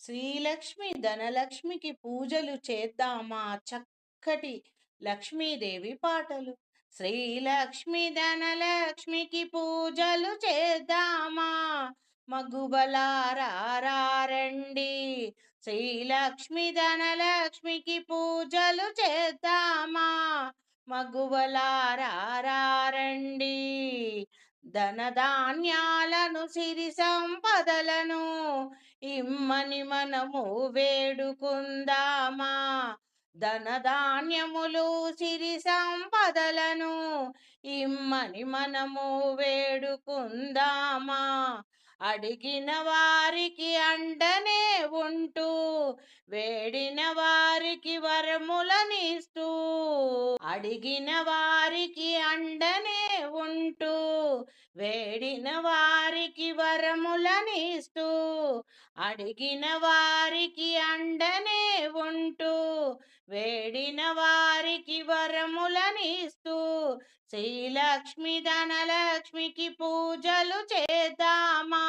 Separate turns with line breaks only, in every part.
శ్రీలక్ష్మి ధనలక్ష్మికి పూజలు చేద్దామా? చక్కటి లక్ష్మీదేవి పాటలు. శ్రీలక్ష్మి ధనలక్ష్మికి పూజలు చేద్దామా? మగుబలారండి శ్రీలక్ష్మి ధనలక్ష్మికి పూజలు చేద్దామా? మగువలారండి ధనధాన్యాలను సిరి సంపదలను ఇమ్మని మనము వేడుకుందామా? ధనధాన్యములు సిరి సంపదలను ఇమ్మని మనము వేడుకుందామా? అడిగిన వారికి అండనే ఉంటూ వేడిన వారికి వరములనిస్తూ అడిగిన వారికి అండనే ఉంటూ వేడిన వారికి వరములనిస్తూ అడిగిన వారికి అండనే ఉంటూ వేడిన వారికి వరములనిస్తూ శ్రీలక్ష్మి ధనలక్ష్మికి పూజలు చేద్దామా?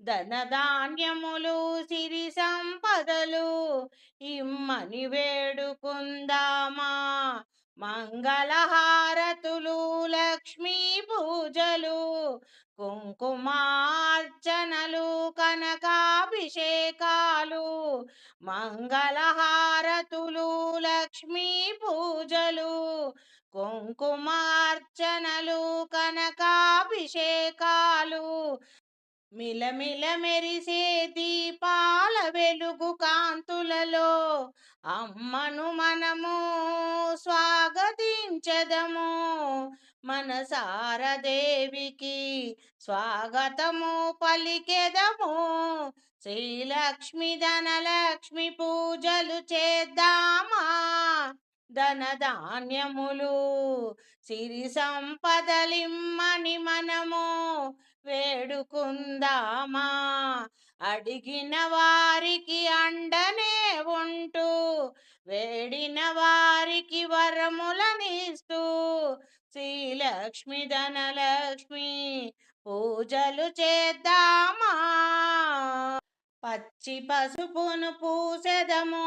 ధనధాన్యములు సిరి సంపదలు ఇమ్మని వేడుకుందామా? మంగళహారతు లక్ష్మీ పూజలు కుంకుమార్చనలు కనకాభిషేకాలు మంగళహారతులు లక్ష్మీ పూజలు కుంకుమార్చనలు కనకాభిషేకాలు. మిలమిల మెరిసే దీపాల వెలుగు కాంతులలో అమ్మను మనము స్వాగతించదము. మనసారదేవికి స్వాగతము పలికెదము. శ్రీలక్ష్మి ధనలక్ష్మి పూజలు చేద్దామా? ధనధాన్యములు సిరి సంపదలిమ్మని మనము వేడుకుందామా? అడిగిన వారికి అండనే ఉంటూ వేడిన వారికి వరములనిస్తూ శ్రీలక్ష్మి ధనలక్ష్మి పూజలు చేద్దామా? పచ్చి పసుపును పూసెదము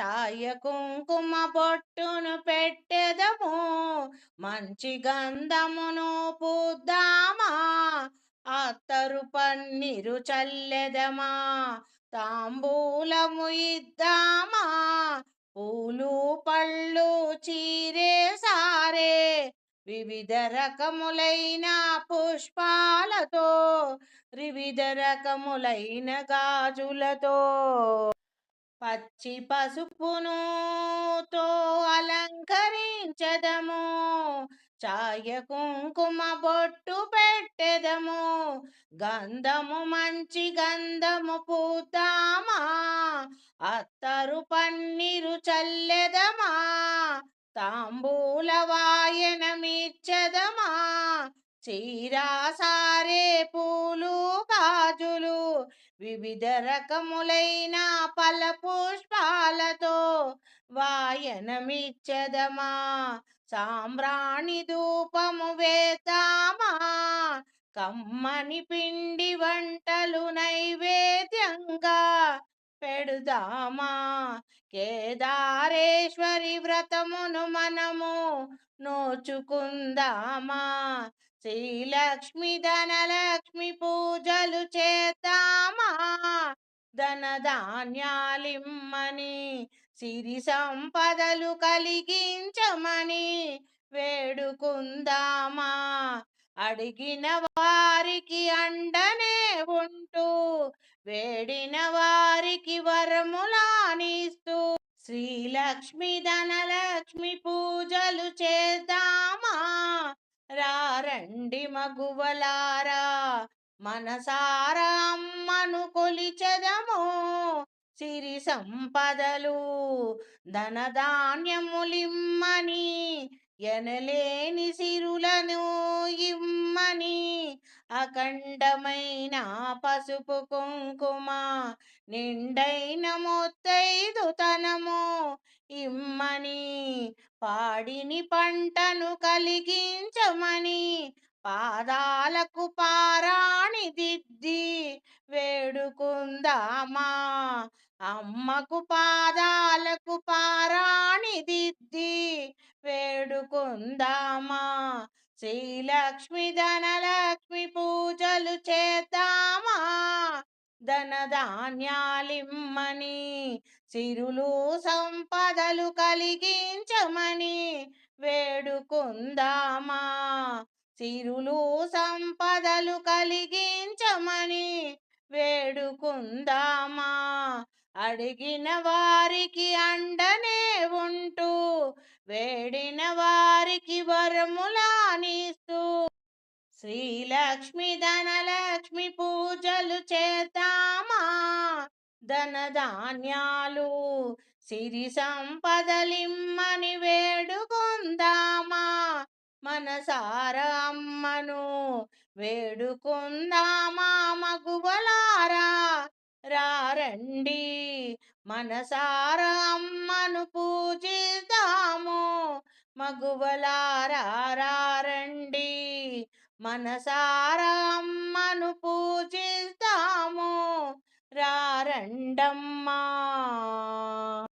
చాయ కుంకుమ బొట్టును పెట్టెదము మంచి గంధమును పూద్దామా? అత్తరు పన్నీరు చల్లెదమా? తాంబూలము ఇద్దామా? పూలు పళ్ళు చీరే సారే వివిధ రకములైన పుష్పాలతో వివిధ రకములైన గాజులతో పచ్చి పసుపును తో అలంకరించదము. చాయ కుంకుమ బొట్టు పెట్టెదము. గంధము మంచి గంధము పూతామా. అత్తరు పన్నీరు చల్లెదమా. తాంబూల వాయనమిచ్చదమా చీరా సారే పూలు గాజులు. వివిధ రకములైన పల పుష్పాలతో వాయనమిచ్చదమా? సాంబ్రాణి ధూపము వేద్దామా? కమ్మని పిండి వంటలు నైవేద్యంగా పెడుదామా? కేదారేశ్వరి వ్రతమును మనము నోచుకుందామా? శ్రీలక్ష్మి ధనలక్ష్మి పూజలు చేద్దామా? ధనధాన్యాలిమ్మని సిరి సంపదలు కలిగించమని వేడుకుందామా? అడిగిన వారికి అండనే ఉంటూ వేడిన వారికి వరములానిస్తూ శ్రీలక్ష్మి ధనలక్ష్మి పూజలు చేద్దామా? రారండి మగువలారా మనసారా అమ్మను కొలిచెదము. సిరి సంపదలు ధనధాన్యములిమ్మని ఎనలేని సిరులను ఇమ్మని అఖండమైన పసుపు కుంకుమ నిండైన మొత్తైదుతనము ఇమ్మని పాడిని పంటను కలిగించమని పాదాలకు పారాణి దిద్ది వేడుకుందామా? అమ్మకు పాదాలకు పారాణి దిద్ది వేడుకుందామా? శ్రీలక్ష్మి ధనలక్ష్మి పూజలు చేద్దామా? ధనధాన్యాలిమ్మని సిరులు సంపదలు కలిగించమని వేడుకుందామా? సిరులు సంపదలు కలిగించమని వేడుకుందామా? అడిగిన వారికి అండనే ఉంటూ వేడిన వారికి వరములానిస్తూ శ్రీలక్ష్మి ధనలక్ష్మి పూజలు చేద్దామా ధనధాన్యాలు సిరి సంపదలిమ్మని వేడుకుందామా? మనసార అమ్మను వేడుకుందామా? మగువలారా రారండి. మనసార అమ్మను పూజిద్దాము. మగువలారా రారండి మనసార అమ్మను పూజిస్తాము రారండమ్మా.